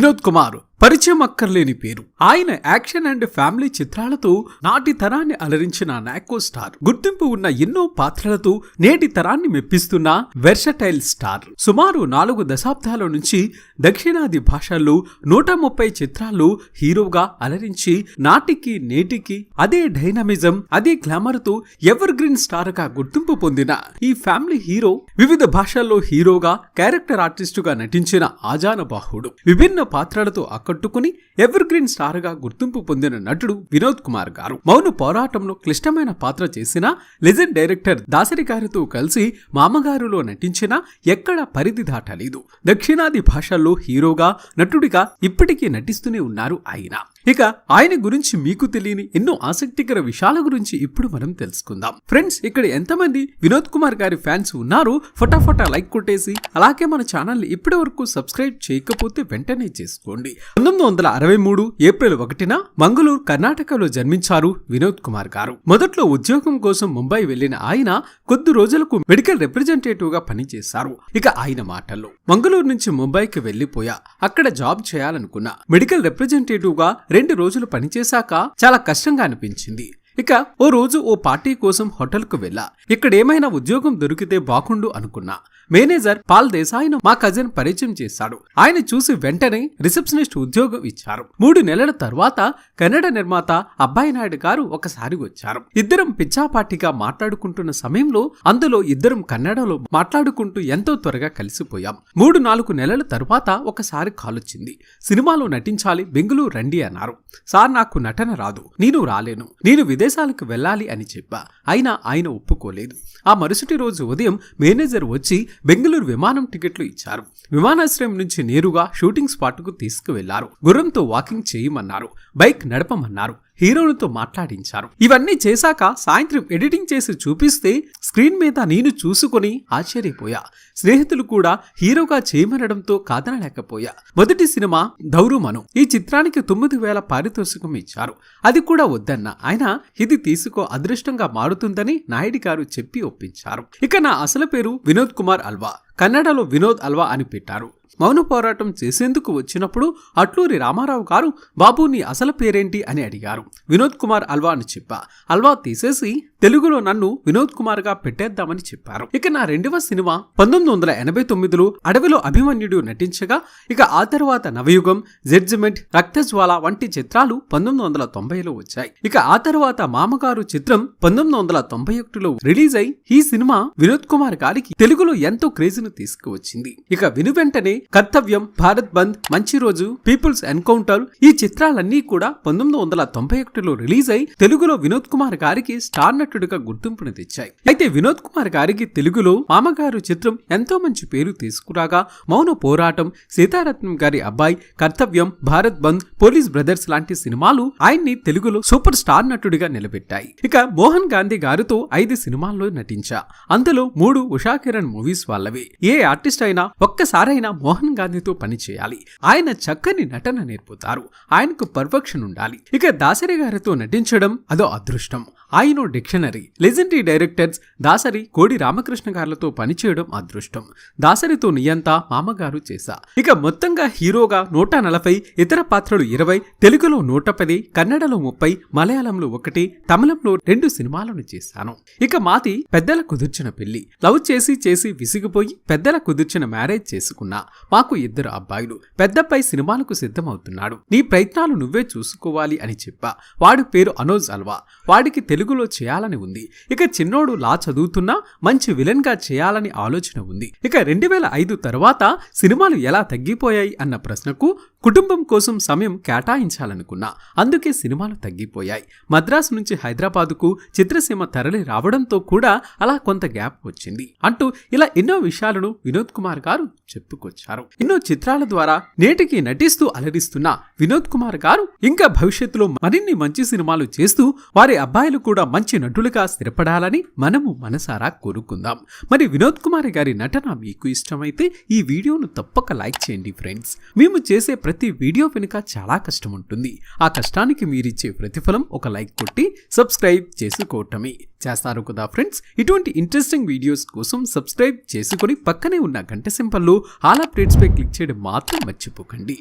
వినోద్ కుమార్ పరిచయం అక్కర్లేని పేరు. ఆయన యాక్షన్ అండ్ ఫ్యామిలీ చిత్రాలతో నాటి తరాన్ని అలరించిన నాకో స్టార్. గుర్తింపు ఉన్న ఎన్నో పాత్రలతో నేటి తరాన్ని మెప్పిస్తున్న వెర్షటైల్ స్టార్. సుమారు నాలుగు దశాబ్దాల నుంచి దక్షిణాది భాషల్లో నూట ముప్పై చిత్రాల్లో హీరోగా అలరించి నాటికి నేటికి అదే డైనమిజం అదే గ్లామర్తో ఎవర్ గ్రీన్ స్టార్గా గుర్తింపు పొందిన ఈ ఫ్యామిలీ హీరో వివిధ భాషల్లో హీరోగా క్యారెక్టర్ ఆర్టిస్టుగా నటించిన ఆజానబాహుడు. విభిన్న పాత్రలతో ఆకట్టుకుని కట్టుకుని గ్రీన్ స్టార్గా గుర్తింపు పొందిన నటుడు వినోద్ కుమార్ గారు. మౌన పోరాటంలో క్లిష్టమైన పాత్ర చేసిన లెజెండ్ డైరెక్టర్ దాసరి గారితో కలిసి మామగారులో నటించిన ఎక్కడ పరిధి దాటలేదు. దక్షిణాది భాషల్లో హీరోగా నటుడిగా ఇప్పటికీ నటిస్తూనే ఉన్నారు ఆయన. ఇక ఆయన గురించి మీకు తెలియని ఎన్నో ఆసక్తికర విషయాల గురించి ఇప్పుడు మనం తెలుసుకుందాం. ఫ్రెండ్స్ ఇక్కడ ఎంతమంది వినోద్ కుమార్ గారి ఫ్యాన్స్ ఉన్నారు? ఫటాఫటా లైక్ కొట్టేసి అలాగే మన ఛానల్ని ఇప్పటి వరకు సబ్స్క్రైబ్ చేయకపోతే వెంటనే చేసుకోండి. పంతొమ్మిది వందల అరవై మూడు ఏప్రిల్ ఒకటిన మంగళూరు కర్ణాటకలో జన్మించారు వినోద్ కుమార్ గారు. మొదట్లో ఉద్యోగం కోసం ముంబై వెళ్ళిన ఆయన కొద్ది రోజులకు మెడికల్ రిప్రజెంటేటివ్గా పనిచేశారు. ఇక ఆయన మాటల్లో మంగళూరు నుంచి ముంబైకి వెళ్ళిపోయా అక్కడ జాబ్ చేయాలనుకున్నా. మెడికల్ రిప్రజెంటేటివ్గా రెండు రోజులు పనిచేశాక చాలా కష్టంగా అనిపించింది. ఇక ఓ రోజు ఓ పార్టీ కోసం హోటల్కు వెళ్ళా. ఇక్కడేమైనా ఉద్యోగం దొరికితే బాగుండు అనుకున్నా. మేనేజర్ పాల్ దేశాయిను మా కజిన్ పరిచయం చేశాడు. ఆయన చూసి వెంటనే రిసెప్షనిస్ట్ ఉద్యోగం ఇచ్చారు. మూడు నెలల తర్వాత కన్నడ నిర్మాత అబ్బాయి నాయుడు గారు ఒకసారి వచ్చారు. ఇద్దరం పిచ్చాపాటిగా మాట్లాడుకుంటున్న సమయంలో అందులో ఇద్దరం కన్నడలో మాట్లాడుకుంటూ ఎంతో త్వరగా కలిసిపోయాం. మూడు నాలుగు నెలల తరువాత ఒకసారి కాలొచ్చింది. సినిమాలో నటించాలి బెంగుళూరు రండి అన్నారు. సార్ నాకు నటన రాదు. నేను రాలేను. నేను విదేశాలకు వెళ్ళాలి అని చెప్పా. అయినా ఆయన ఒప్పుకోలేదు. ఆ మరుసటి రోజు ఉదయం మేనేజర్ వచ్చి బెంగళూరు విమానం టికెట్లు ఇచ్చారు. విమానాశ్రయం నుంచి నేరుగా షూటింగ్ స్పాట్కు తీసుకువెళ్ళారు. గుర్రంతో వాకింగ్ చేయమన్నారు. బైక్ నడపమన్నారు. హీరోలతో మాట్లాడించారు. ఇవన్నీ చేశాక సాయంత్రం ఎడిటింగ్ చేసి చూపిస్తే స్క్రీన్ మీద నేను చూసుకొని ఆశ్చర్యపోయా. స్నేహితులు కూడా హీరోగా చేయమనడంతో కాదనలేకపోయా. మొదటి సినిమా దౌరుమను ఈ చిత్రానికి తొమ్మిది వేల పారితోషికం ఇచ్చారు. అది కూడా వద్దన్న. ఆయన ఇది తీసుకో అదృష్టంగా మారుతుందని నాయుడు గారు చెప్పి ఒప్పించారు. ఇక నా అసలు పేరు వినోద్ కుమార్ అల్వా. కన్నడలో వినోద్ అల్వా అని పెట్టారు. మౌన పోరాటం చేసేందుకు వచ్చినప్పుడు అట్లూరి రామారావు గారు బాబు నీ అసలు పేరేంటి? అని అడిగారు. వినోద్ కుమార్ అల్వా అని చెప్పా. అల్వా తీసేసి తెలుగులో నన్ను వినోద్ కుమార్గా పెట్టేద్దామని చెప్పారు. ఇక నా రెండవ సినిమా పంతొమ్మిది వందల ఎనభై తొమ్మిదిలో అడవిలో అభిమన్యుడు నటించగా ఇక ఆ తర్వాత నవయుగం జడ్జిమెంట్ రక్తజ్వాల వంటి చిత్రాలు పంతొమ్మిది వందల తొంభైలో వచ్చాయి. ఇక ఆ తర్వాత మామగారు చిత్రం పంతొమ్మిది వందల తొంభై ఒకటిలో రిలీజ్ అయి ఈ సినిమా వినోద్ కుమార్ గారికి తెలుగులో ఎంతో క్రేజ్ను తీసుకువచ్చింది. ఇక విను వెంటనే కర్తవ్యం భారత్ బంద్ మంచి రోజు పీపుల్స్ ఎన్కౌంటర్ ఈ చిత్రాలన్నీ కూడా పంతొమ్మిది వందల తొంభై ఒకటిలో రిలీజ్ అయి తెలుగులో వినోద్ కుమార్ గారికి స్టార్ నటుడిగా గుర్తింపును తెచ్చాయి. అయితే వినోద్ కుమార్ గారికి తెలుగులో మామగారు చిత్రం ఎంతో మంచి పేరు తీసుకురాగా మౌన పోరాటం సీతారత్నం గారి అబ్బాయి కర్తవ్యం భారత్ బంద్ పోలీస్ బ్రదర్స్ లాంటి సినిమాలు ఆయన్ని తెలుగులో సూపర్ స్టార్ నటుడిగా నిలబెట్టాయి. ఇక మోహన్ గాంధీ గారితో ఐదు సినిమాల్లో నటించా. అందులో మూడు ఉషా కిరణ్ మూవీస్ వాళ్ళవి. ఏ ఆర్టిస్ట్ అయినా ఒక్కసారైనా మోహన్ గాంధీతో పనిచేయాలి ఆయన చక్కని నటన నేర్పుతారు. ఆయనకు పర్ఫెక్షన్ ఉండాలి ఇక దాసరి గారితో నటించడం అదో అదృష్టం. ఆయన డిక్షనరీ. లెజెండరీ డైరెక్టర్స్ దాసరి కోడి రామకృష్ణ గారులతో పనిచేయడం అదృష్టం. దాసరితో నియంతా మామగారు చేశా. ఇక మొత్తంగా హీరోగా నూట నలభై ఇతర పాత్రలు ఇరవై తెలుగులో నూట పది కన్నడలో ముప్పై మలయాళంలో ఒకటి తమిళంలో రెండు సినిమాలను చేశాను. ఇక మాది పెద్దల కుదిర్చిన పెళ్ళి లవ్ చేసి చేసి విసిగిపోయి పెద్దల కుదిర్చిన మ్యారేజ్ చేసుకున్నా. మాకు ఇద్దరు అబ్బాయిలు. పెద్దపై సినిమాలకు సిద్ధమవుతున్నాడు. నీ ప్రయత్నాలు నువ్వే చూసుకోవాలి అని చెప్పా. వాడి పేరు అనోజ్ అల్వా. వాడికి తెలుగులో చేయాలని ఉంది. ఇక చిన్నోడు లా చదువుతున్నా మంచి విలన్గా చేయాలని ఆలోచన ఉంది. ఇక రెండు వేల ఐదు తర్వాత సినిమాలు ఎలా తగ్గిపోయాయి అన్న ప్రశ్నకు కుటుంబం కోసం సమయం కేటాయించాలనుకున్నా. అందుకే సినిమాలు తగ్గిపోయాయి. మద్రాసు నుంచి హైదరాబాదుకు చిత్రసీమ తరలి రావడంతో కూడా అలా కొంత గ్యాప్ వచ్చింది. అంటూ ఇలా ఎన్నో విషయాలను వినోద్ కుమార్ గారు చెప్పుకొచ్చారు. ఎన్నో చిత్రాల ద్వారా నేటికి నటిస్తూ అలరిస్తున్న వినోద్ కుమార్ గారు ఇంకా భవిష్యత్తులో మరిన్ని మంచి సినిమాలు చేస్తూ వారి అబ్బాయిలు కూడా మంచి నటులుగా స్థిరపడాలని మనము మనసారా కోరుకుందాం. మరి వినోద్ కుమార్ గారి నటన మీకు ఇష్టమైతే ఈ వీడియోను తప్పక లైక్ చేయండి ఫ్రెండ్స్. మేము చేసే ప్రతి వీడియో వెనుక చాలా కష్టం ఉంటుంది. ఆ కష్టానికి మీరిచ్చే ప్రతిఫలం ఒక లైక్ కొట్టి సబ్స్క్రైబ్ చేసుకోవటమే. చేస్తారు కదా ఫ్రెండ్స్? ఇటువంటి ఇంట్రెస్టింగ్ వీడియోస్ కోసం సబ్స్క్రైబ్ చేసుకొని పక్కనే ఉన్న గంట సింపల్లో ఆల్ అప్డేట్స్పై క్లిక్ చేయడం మాత్రం మర్చిపోకండి.